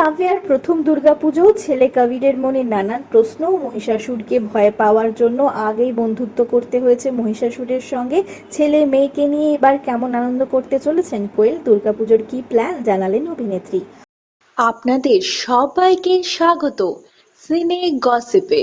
কাব্যার প্রথম দুর্গাপুজো, ছেলে কবিরের মনে নানান প্রশ্ন, মহিষাসুরকে ভয় পাওয়ার জন্য আগেই বন্ধুত্ব করতে হয়েছে মহিষাসুরের সঙ্গে। ছেলে মেয়েকে নিয়ে এবার কেমন আনন্দ করতে চলেছেন কোয়েল? দুর্গাপুজোর কি প্ল্যান জানালেন অভিনেত্রী। আপনাদের সবাইকে স্বাগত। সিনে গসিপে।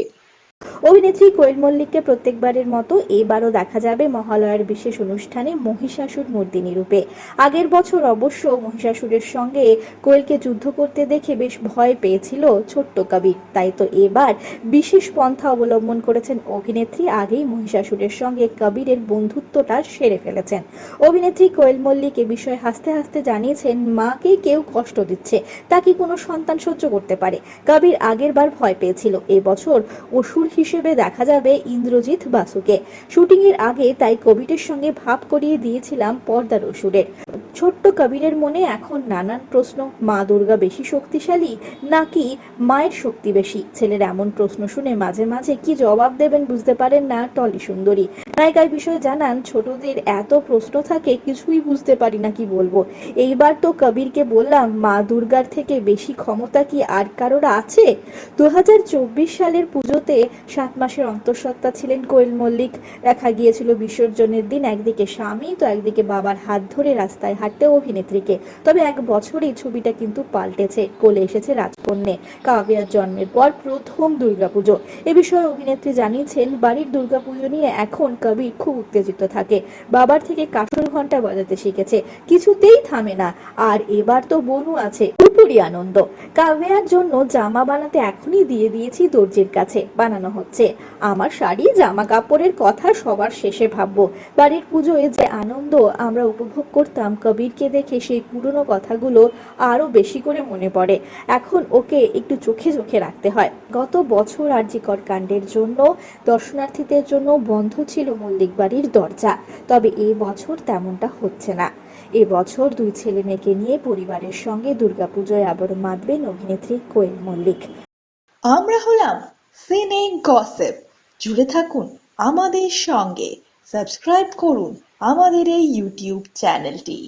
অভিনেত্রী কোয়েল মল্লিককে প্রত্যেকবারের মতো এবারও দেখা যাবে মহালয়ার বিশেষ অনুষ্ঠানে মহিষাসুর মর্দিনী রূপে। আগের বছর অবশ্য মহিষাসুরের সঙ্গে কোয়েলকে যুদ্ধ করতে দেখে বেশ ভয় পেয়েছিল ছোট্ট কবির তাই তো এবার বিশেষ পন্থা অবলম্বন করেছেন অভিনেত্রী, আগেই মহিষাসুরের সঙ্গে কবিরের বন্ধুত্বটা সেরে ফেলেছেন। অভিনেত্রী কোয়েল মল্লিক এ বিষয়ে হাসতে হাসতে জানিয়েছেন, মাকে কেউ কষ্ট দিচ্ছে, তা কি কোনো সন্তান সহ্য করতে পারে? কবির আগের বার ভয় পেয়েছিল। এবছর অসুর হিসেবে দেখা যাবে ইন্দ্রজিৎ বাসুকে। শুটিংয়ের আগে তাই কোভিডের সঙ্গে ভাব করিয়ে দিয়েছিলাম পর্দার অসুরের। ছোট্ট কবিরের মনে এখন নানান প্রশ্ন, মা দুর্গা বেশি শক্তিশালী নাকি মায়ের শক্তি বেশি? ছেলের এমন প্রশ্ন শুনে মাঝে মাঝে কি জবাব দেবেন বুঝতে পারেন না টলি সুন্দরী। নায়িকার বিষয়ে জানান, ছোটদের এত প্রশ্ন থাকে, কিছুই বুঝতে পারি না, কি বলব? এইবার তো কবিরকে বললাম, মা দুর্গার থেকে বেশি ক্ষমতা কি আর কারোর আছে? দু হাজার চব্বিশ সালের পুজোতে সাত মাসের অন্তঃসত্ত্বা ছিলেন কোয়েল মল্লিক। দেখা গিয়েছিল বিসর্জনের দিন, একদিকে স্বামী, তো একদিকে বাবার হাত ধরে রাস্তায় হাঁটতে অভিনেত্রীকে। তবে এক বছরেই ছবিটা কিন্তু পাল্টেছে, কোলে এসেছে রাজকন্যে। কাব্যার জন্মের পর প্রথম দুর্গাপুজো। এ বিষয়ে অভিনেত্রী জানিয়েছেন, বাড়ির দুর্গাপুজো নিয়ে এখন কবির খুব উত্তেজিত থাকে। বাবার থেকে কাঠুর ঘণ্টা বাজাতে শিখেছে, কিছুতেই থামে না। আর এবার তো বনু আছে উপরই আনন্দ। কাব্যার জন্য জামা বানাতে এখনই দিয়ে দিয়েছি দর্জির কাছে, বানানো হচ্ছে। আমার শাড়ি, জামা কাপড়ের কথা সবার শেষে ভাববো। বাড়ির পুজোয় যে আনন্দ আমরা উপভোগ করতাম কবিরকে দেখে সেই পুরনো কথাগুলো আরও বেশি করে মনে পড়ে। এখন ওকে একটু চোখে চোখে রাখতে হয়। গত বছর আরজিকর কাণ্ডের জন্য, দর্শনার্থীদের জন্য বন্ধ ছিল মল্লিক বাড়ির দরজা। তবে এই বছর তেমনটা হচ্ছে না। এ বছর দুই ছেলে মেয়েকে নিয়ে পরিবারের সঙ্গে দুর্গাপুজোয় আবার মাতবেন অভিনেত্রী কোয়েল মল্লিক। আমরা হলাম সিনে গসিপ। জুড়ে থাকুন আমাদের সঙ্গে। সাবস্ক্রাইব করুন আমাদের এই ইউটিউব চ্যানেলটি।